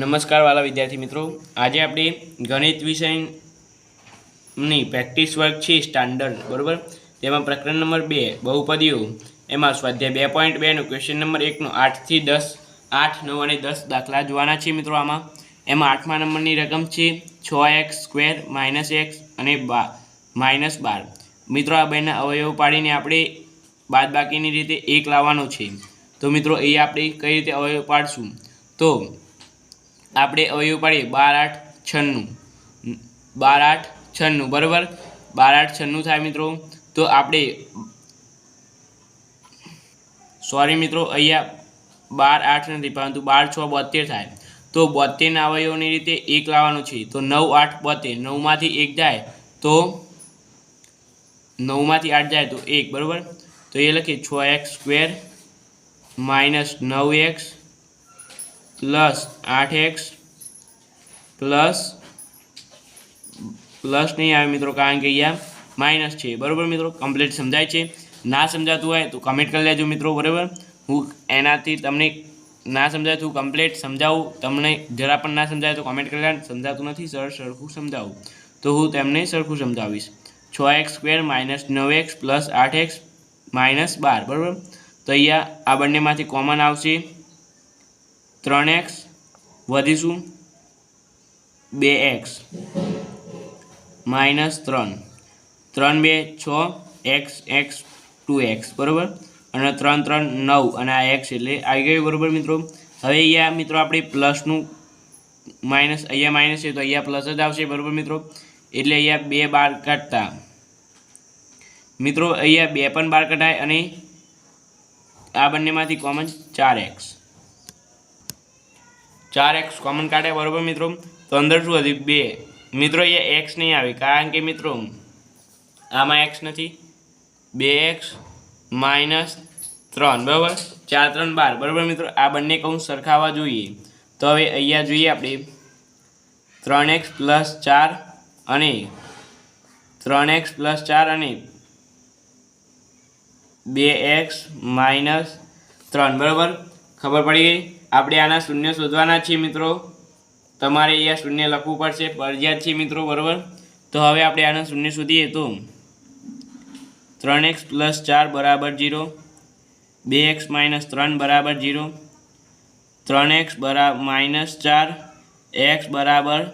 નમસ્કાર વાલા વિદ્યાર્થી મિત્રો. આજે આપણે ગણિત વિષયની પ્રેક્ટિસ વર્ક છે સ્ટાન્ડર્ડ, બરાબર? તેમાં પ્રકરણ નંબર બે, બહુપદીઓ. એમાં સ્વાધ્યાય બે પોઈન્ટ બેનો ક્વેશ્ચન નંબર એકનો આઠથી દસ, આઠ, નવ અને દસ દાખલા જોવાના છે મિત્રો આમાં. એમાં આઠમા નંબરની રકમ છે છ એક્સ સ્ક્વેર માઇનસ એક્સ અને બા, માઇનસ બાર. મિત્રો આ બેના અવયવ પાડીને આપણે બાદબાકીની રીતે એક લાવવાનો છે. તો મિત્રો એ આપણે કઈ રીતે અવયવ પાડશું? તો આપણે અવયવ પાડીએ બાર આઠ છન્નું. બાર આઠ છન્નું, બરાબર? બાર આઠ છન્નું થાય મિત્રો. તો આપણે સોરી મિત્રો, અહીંયા બાર આઠ નથી, પરંતુ બાર છ બોતેર થાય. તો બોતેરના અવયવની રીતે એક લાવવાનું છે. તો નવ આઠ બોતેર નવમાંથી એક જાય તો નવમાંથી આઠ જાય તો એક, બરાબર? તો એ લખીએ છ એક્સ સ્ક્વેર માઇનસ નવ એક્સ પ્લસ આઠ એક્સ પ્લસ પ્લસ નહીં આવે મિત્રો, કારણ કે અહીંયા માઇનસ છે. બરાબર મિત્રો? કમ્પ્લીટ સમજાય છે? ના સમજાતું હોય તો કમેન્ટ કરી લેજો મિત્રો, બરાબર? હું એનાથી તમને ના સમજાય તો કમ્પ્લીટ સમજાવું. તમને જરા પણ ના સમજાય તો કમેન્ટ કરી લેવાનું. સમજાતું નથી સર સરખું સમજાવું. તો હું તેમને સરખું સમજાવીશ. છ એક્સ સ્ક્વેર માઇનસ નવ એક્સ પ્લસ આઠ એક્સ માઇનસ બાર, બરાબર? તો અહીંયા આ બંનેમાંથી કોમન આવશે. ત્રણ એક્સ વધીશું બે એક્સ માઇનસ ત્રણ. ત્રણ બે છ, એક્સ એક્સ, ટુ એક્સ, બરાબર? અને ત્રણ ત્રણ નવ, અને આ એક્સ એટલે આવી ગયું, બરાબર મિત્રો? હવે અહીંયા મિત્રો આપણે પ્લસનું માઇનસ, અહીંયા માઇનસ છે, તો અહીંયા પ્લસ જ આવશે, બરાબર મિત્રો? એટલે અહીંયા બે બાર કાઢતા. મિત્રો, અહીંયા બે પણ બાર કઢાય અને આ બંનેમાંથી કોમન ચાર એક્સ. ચાર એક્સ કોમન કાઢે, બરાબર મિત્રો? તો અંદર શું હતી બે. મિત્રો, અહીંયા એક્સ નહીં આવે. કારણ કે મિત્રો, આમાં એક્સ નથી. બે એક્સ માઇનસ ત્રણ, બરાબર? ચાર, ત્રણ, બાર. બરાબર મિત્રો? આ બંને કૌંસ સરખાવવા જોઈએ. તો હવે અહીંયા જોઈએ આપણે. ત્રણ એક્સ પ્લસ ચાર અને ત્રણ એક્સ પ્લસ ચાર અને બે એક્સ માઇનસ ત્રણ, બરાબર? ખબર પડી ગઈ? આપણે આના શૂન્ય શોધવાના છીએ મિત્રો. તમારે અહીંયા શૂન્ય લખવું પડશે. ફરજિયાત છે મિત્રો, બરાબર? તો હવે આપણે આના શૂન્ય શોધીએ તો. ત્રણ એક્સ પ્લસ ચાર બરાબર જીરો. બે એક્સ માઇનસ ત્રણ બરાબર જીરો. ત્રણ એક્સ બરા, માઇનસ ચાર. એક્સ બરાબર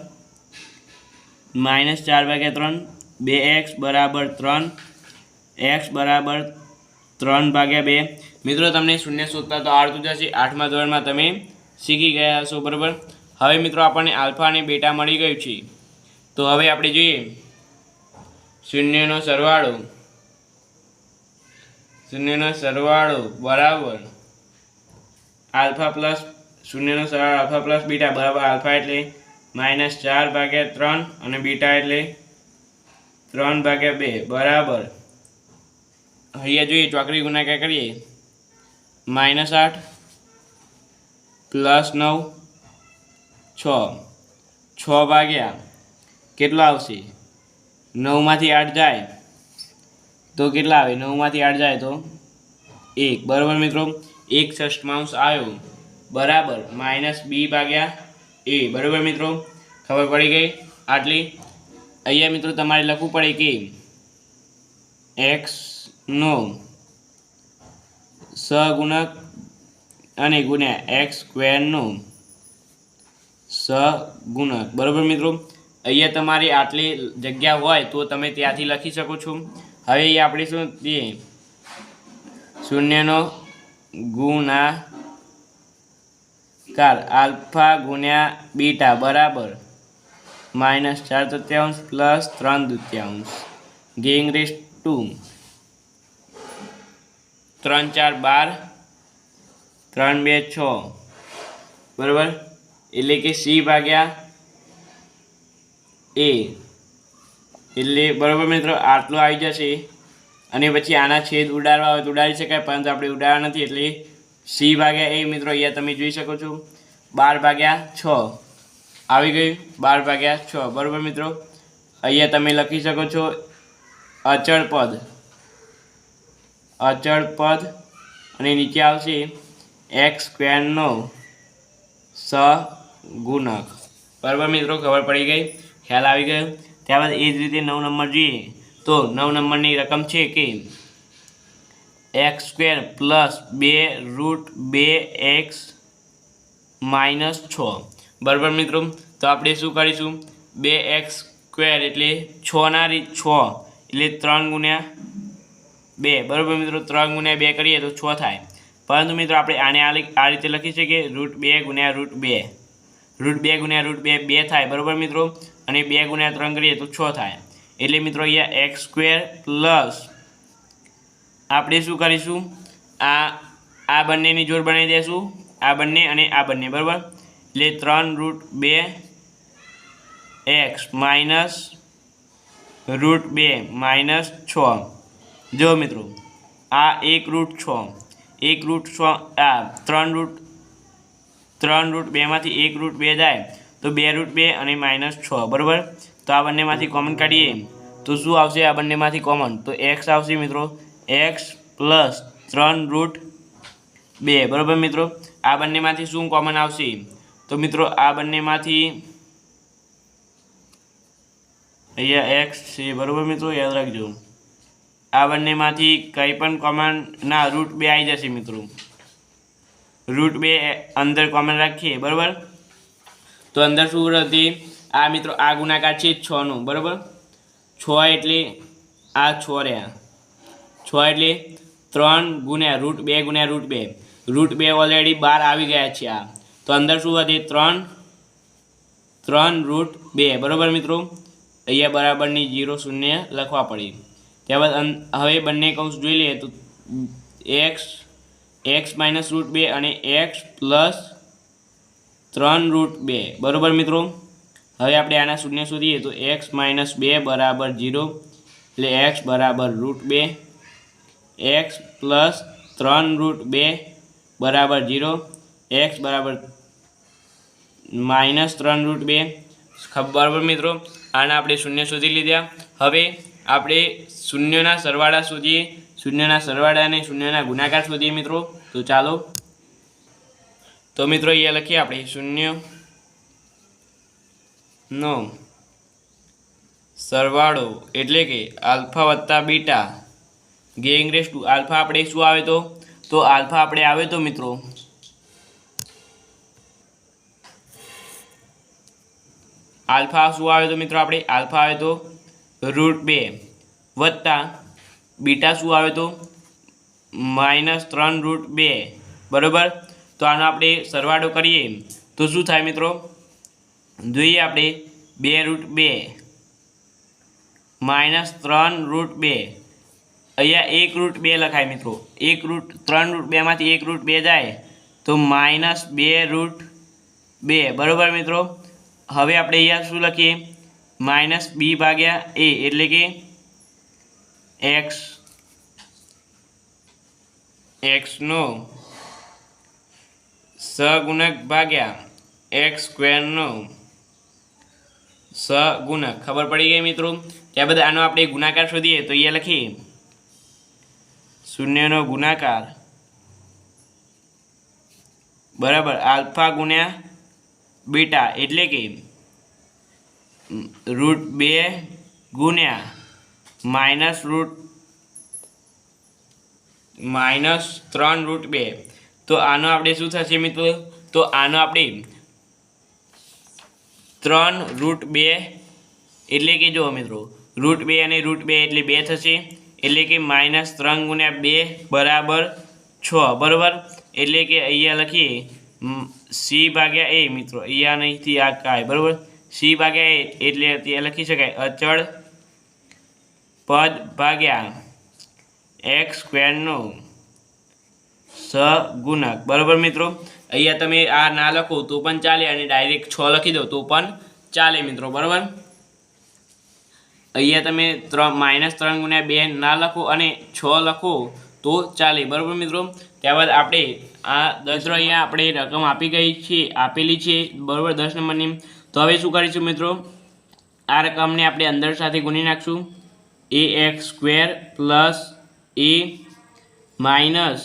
માઇનસ ચાર ભાગ્યા ત્રણ. બે એક્સ બરાબર ત્રણ. એક્સ બરાબર ત્રણ ભાગ્યા બે. મિત્રો, તમને શૂન્ય શોધતા તો આવડતું જશે. આઠમા ધોરણમાં તમે શીખી ગયા હશો, બરાબર? હવે મિત્રો, આપણને આલ્ફા અને બેટા મળી ગયું છે. તો હવે આપણે જોઈએ. શૂન્યનો સરવાળો. શૂન્યનો સરવાળો બરાબર. આલ્ફા પ્લસ શૂન્યનો સરવાળો આલ્ફા પ્લસ બીટા બરાબર આલ્ફા એટલે માઇનસ ચાર ભાગ્યા ત્રણ અને બીટા એટલે ત્રણ ભાગ્યા બે. બરાબર. અહીંયા જોઈએ ચોકડી ગુણાકાર કરીએ? માઇનસ આઠ, પ્લસ નવ, છ. છ ભાગ્યા કેટલો આવશે? નવમાંથી આઠ જાય. તો કેટલા આવે? નવમાંથી આઠ જાય તો એક. બરાબર મિત્રો? એક ષષ્ઠમાંશ આવ્યો. બરાબર. માઇનસ બી ભાગ્યા એ. બરાબર મિત્રો? ખબર પડી ગઈ? આટલી. અહીંયા મિત્રો તમારે લખવું પડે કે એક્સનો સગુણક અને ગુણ્યા એક્સ સ્ક્વેરનો સગુણક. બરાબર મિત્રો? અહીંયા તમારી આટલી જગ્યા હોય તો તમે ત્યાંથી લખી શકો છો. હવે એ આપણે શું તે શૂન્યનો ગુણાકાર આલ્ફા ગુણ્યા બીટા બરાબર માઇનસ ચાર તૃતીયાંશ પ્લસ ત્રણ દૃત્યાંશ ગેંગ રેસ ટુ. ત્રણ, ચાર, બાર. ત્રણ, બે, છ. બરાબર? એટલે કે સી ભાગ્યા એ. એટલે બરાબર મિત્રો, આટલું આવી જશે. અને પછી આના છેદ ઉડાડવા હોય તો ઉડાડી શકાય, પરંતુ આપણે ઉડાડવા નથી. એટલે સી ભાગ્યા એ મિત્રો, અહીંયા તમે જોઈ શકો છો. બાર ભાગ્યા છ. આવી ગયું? બાર ભાગ્યા છ. બરાબર મિત્રો? અહીંયા તમે લખી શકો છો અચળ પદ. અચળ પદ અને નીચે આવશે એક્સ સ્ક્વેરનો સ ગુણક. બરાબર મિત્રો, ખબર પડી ગઈ? ખ્યાલ આવી ગયો? ત્યારબાદ એ જ રીતે નવ નંબર જોઈએ. તો નવ નંબરની રકમ છે કે એક્સ સ્ક્વેર પ્લસ બે રૂટ બે એક્સ માઇનસ છ. બરાબર મિત્રો? તો આપણે શું કરીશું? બે એક્સ સ્ક્વેર એટલે છના રીત છ. એટલે ત્રણ ગુણ્યા બે. બરાબર મિત્રો, ત્રણ ગુણ્યા બે કરીએ તો છ થાય. પરંતુ મિત્રો, આપણે આને આ રીતે લખી શકીએ. રૂટ બે ગુણ્યા રૂટ બે. રૂટ બે ગુણ્યા રૂટ બે બે થાય. બરાબર મિત્રો? અને બે ગુણ્યા ત્રણ કરીએ તો છ થાય. એટલે મિત્રો, અહીંયા એક્સ સ્ક્વેર પ્લસ આપણે શું કરીશું? આ આ બંનેની જોડ બનાવી દઈશું આ બંને અને આ બંને. બરાબર? એટલે ત્રણ રૂટ બે એક્સ માઇનસ રૂટ બે માઇનસ છ. જો મિત્રો, આ એક રૂટ છ. એક રૂટ છ, આ ત્રણ રૂટ ત્રણ રૂટ બેમાંથી એક રૂટ બે જાય, તો બે રૂટ બે અને માઇનસ છ, બરાબર? તો આ બંનેમાંથી કોમન કાઢીએ. તો શું આવશે આ બંનેમાંથી કોમન તો એક્સ આવશે મિત્રો એક્સ પ્લસ ત્રણ રૂટ બે, બરાબર મિત્રો? આ બંનેમાંથી શું કોમન આવશે? તો મિત્રો, આ બંનેમાંથી અહીંયા એક્સ છે, બરાબર મિત્રો? યાદ રાખજો. આ બંનેમાંથી કંઈ પણ કોમન ના રૂટ બે આવી જશે મિત્રો. રૂટ બે અંદર કોમન રાખીએ, બરાબર? તો અંદર શું હતી? આ મિત્રો, આ ગુણાકાર છે છનું બરાબર? છ એટલે આ છ રહ્યા. છ એટલે ત્રણ ગુણ્યા રૂટ બે ગુણ્યા રૂટ બે. રૂટ બે ઓલરેડી બહાર આવી ગયા છે આ. તો અંદર શું હતી? ત્રણ ત્રણ રૂટ બે, બરાબર મિત્રો? અહીંયા બરાબરની જીરો શૂન્ય લખવા પડી. ત્યારબાદ હવે બંને કૌંસ જોઈ લઈએ તો એક્સ એક્સ માઇનસ રૂટ બે અને એક્સ પ્લસ ત્રણ રૂટ બે. બરાબર મિત્રો? હવે આપણે આના શૂન્ય શોધીએ તો એક્સ માઇનસ બે બરાબર જીરો એટલે એક્સ બરાબર રૂટ બે. એક્સ પ્લસ ત્રણ રૂટ બે બરાબર જીરો એક્સ બરાબર માઇનસ ત્રણ રૂટ બે. બરાબર મિત્રો? આના આપણે શૂન્ય શોધી લીધા. હવે આપણે શૂન્યના સરવાળા શોધીએ. શૂન્યના સરવાળા અને શૂન્યના ગુણાકાર શોધીએ મિત્રો. તો ચાલો. તો મિત્રો અહીંયા લખીએ આપણે શૂન્ય. નો. સરવાળો એટલે કે આલ્ફા વત્તા બીટા. ગેંગ રેસ ટુ આલ્ફા આપણે શું આવે તો? તો આલ્ફા આપણે આવે તો મિત્રો? આલ્ફા શું આવે તો મિત્રો આપણે? આલ્ફા આવે તો રૂટ બે વત્તા બીટા શું આવે તો? માઇનસ ત્રણ રૂટ બે. બરાબર? તો આનો આપણે સરવાળો કરીએ. તો શું થાય મિત્રો? જોઈએ આપણે બે રૂટ બે. માઇનસ ત્રણ રૂટ બે. અહીંયા એક રૂટ બે લખાય મિત્રો. એક રૂટ ત્રણ રૂટ બેમાંથી એક રૂટ બે જાય. તો માઇનસ બે રૂટ બે. બરાબર મિત્રો? હવે આપણે અહીંયા શું લખીએ? માઇનસ બી ભાગ્યા એ એટલે કે એક્સ, એક્સનો સગુણક ભાગ્યા એક્સ સ્ક્વેરનો સગુણક. ખબર પડી ગઈ મિત્રો? ત્યાર બાદ આનો આપણે ગુણાકાર શોધીએ તો અહીંયા લખીએ. શૂન્યનો ગુણાકાર બરાબર આલ્ફા ગુણ્યા બીટા એટલે કે રૂટ બે ગુણ્યા માઇનસ રૂટ માઇનસ ત્રણ રૂટ બે. તો આનો આપણે શું થશે મિત્રો? તો આનો આપણે ત્રણ રૂટ બે એટલે કે જુઓ મિત્રો રૂટ બે અને રૂટ બે એટલે બે થશે. એટલે કે માઇનસ ત્રણ ગુણ્યા બે બરાબર છ, બરાબર? એટલે કે અહીંયા લખીએ સી ભાગ્યા એ મિત્રો, અહીંયા નહીંથી આ કાય બરાબર? સી ભાગ્યા એ એટલે ત્યાં લખી શકાય. અચળ પદ ભાગ્યા એક્સ સ્ક્વેરનું સગુણક. બરાબર મિત્રો? અહીંયા તમે આ ના લખો તો પણ ચાલે અને ડાયરેક્ટ છ લખી દો તો પણ ચાલે મિત્રો. બરાબર? અહીંયા તમે ત્રણ માઇનસ ત્રણ ગુણ્યા બે ના લખો અને છ લખો તો ચાલે. બરાબર મિત્રો? ત્યારબાદ આપણે આ દસ અહીંયા આપણે રકમ આપી ગઈ છે, આપેલી છે. બરાબર? દસ નંબરની. તો હવે શું કરીશું મિત્રો? આ રકમને આપણે અંદર સાથે ગુણી નાખશું. A x square plus a minus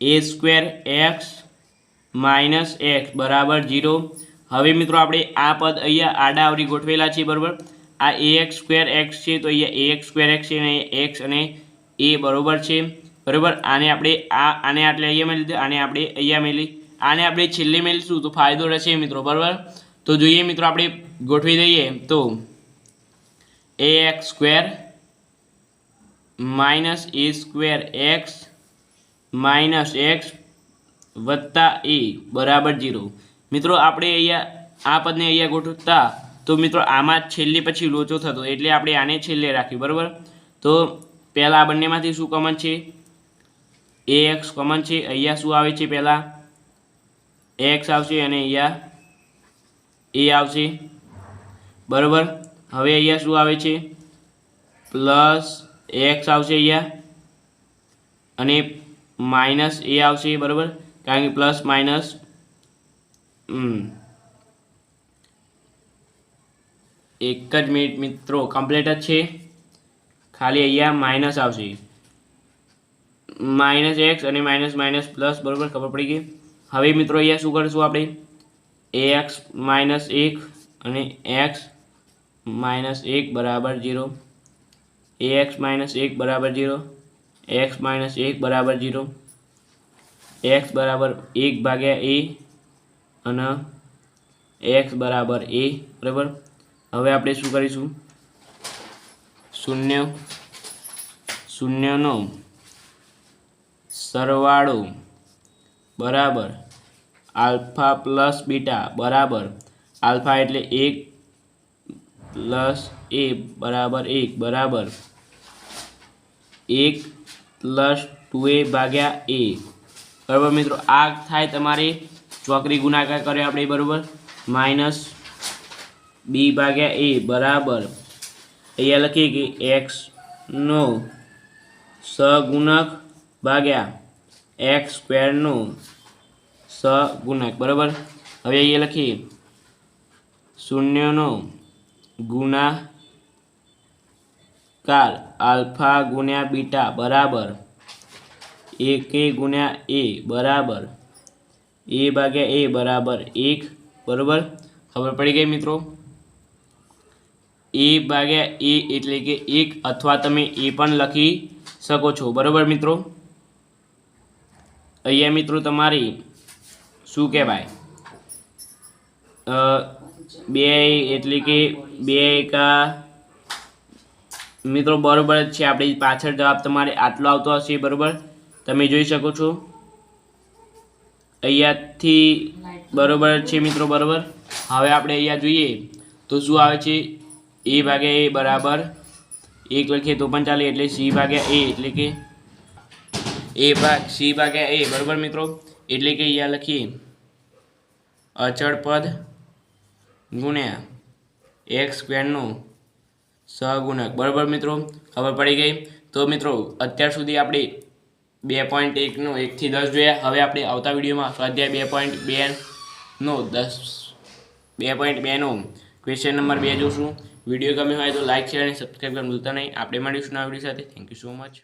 a square x minus x બરાબર જીરો હવે મિત્રો આપણે આ પદ અહીંયા આડા આવરી ગોઠવેલા છે બરાબર? આ એ એક્સ સ્ક્વેર એક્સ છે, તો અહીંયા એ એક્સ સ્ક્વેર એક્સ છે અને એક્સ અને એ બરાબર છે. બરાબર? આને આપણે આ, આને આટલે અહીંયા મેં લીધું આને આપણે અહીંયા મેળવી આને આપણે છેલ્લે મેળવીશું તો ફાયદો રહેશે મિત્રો, બરાબર? તો જોઈએ મિત્રો, આપણે ગોઠવી દઈએ તો a x square minus a square x minus x વત્તા એ બરાબર જીરો મિત્રો, આપણે અહીંયા આ પદને અહીંયા ગોઠવતા, તો મિત્રો, આમાં છેલ્લે પછી લોચો થતો, એટલે આપણે આને છેલ્લે રાખ્યું, બરાબર? તો પહેલાં આ બંનેમાંથી શું કોમન છે? એ એક્સ કોમન છે, અહીંયા શું આવે છે પહેલાં? એક્સ આવશે અને અહીંયા એ આવશે. બરાબર? હવે અહીંયા શું આવે છે? પ્લસ એક્સ આવશે અહીંયા. અને માઇનસ એ આવશે, બરાબર? કારણ કે પ્લસ માઇનસ એક જ મિનિટ મિત્રો કમ્પ્લીટ જ છે. ખાલી અહીંયા માઇનસ આવશે. માઇનસ એક્સ અને માઇનસ માઇનસ પ્લસ બરાબર? ખબર પડી ગઈ? હવે મિત્રો અહીંયા શું કરીશું આપણે? એ એક્સ માઇનસ એક અને એક્સ માઇનસ એક બરાબર એ એક્સ માઇનસ એક બરાબર ઝીરો એક્સ માઇનસ એક બરાબર જીરો એક્સ બરાબર એક ભાગ્યા એ અને એક્સ બરાબર એ, બરાબર? હવે આપણે શું કરીશું? શૂન્ય, શૂન્યનો સરવાળો બરાબર. આલ્ફા પ્લસ બીટા, બરાબર. આલ્ફા એટલે એક પ્લસ એ, બરાબર એક બરાબર. એક પ્લસ ટુ એ ભાગ્યા એ. બરાબર મિત્રો, આ થાય તમારે ચોકરી ગુણાકાર કર્યો આપણે બરાબર. માઇનસ બી ભાગ્યા એ, બરાબર. અહીંયા લખીએ કે એક્સનો સગુણક ભાગ્યા એક્સ સ્ક્વેરનો સગુણક બરાબર? હવે અહીંયા લખીએ. શૂન્યનો ગુણાકાર આલ્ફા ગુણ્યા બીટા, બરાબર? એક એ ગુણ્યા એ, બરાબર? એ ભાગ્યા એ, બરાબર એક, બરાબર? ખબર પડી ગઈ મિત્રો? એ ભાગ્યા એ એટલે કે એક, અથવા તમે એ પણ લખી શકો છો. બરાબર મિત્રો? અહીંયા મિત્રો તમારી, શું કહેવાય? બે એટલે કે બે એકા, મિત્રો બરોબર જ છે, આપણી પાછળ જવાબ તમારે આટલો આવતો હશે, બરોબર? તમે જોઈ શકો છો. અહીંયાથી બરોબર છે, મિત્રો બરોબર? હવે આપણે અહીંયા જોઈએ, તો શું આવે છે? એ ભાગ્યા એ બરાબર. એક લખીએ તો પણ ચાલે, એટલે સી ભાગ્યા એ, એટલે કે એ ભાગ, સી ભાગ્યા એ બરોબર મિત્રો? એટલે કે અહીંયા લખીએ. અચળ પદ ગુણ્યા એક્સ સ્ક્વેરનું સહગુણક. બરાબર મિત્રો? ખબર પડી ગઈ? તો મિત્રો, અત્યાર સુધી આપણે બે પોઈન્ટ એકનો એકથી દસ જોયા. હવે આપણે આવતા વિડીયોમાં સ્વાધ્યાય બે પોઈન્ટ બેનો દસ, બે પોઈન્ટ બેનો ક્વેશ્ચન નંબર બે જોશું. વીડિયો ગમ્યો હોય તો લાઇક શેર અને સબસ્ક્રાઈબ કરવાનું ભૂલતા નહીં. આપણે મળીશું નવા વીડિયો સાથે. Thank you so much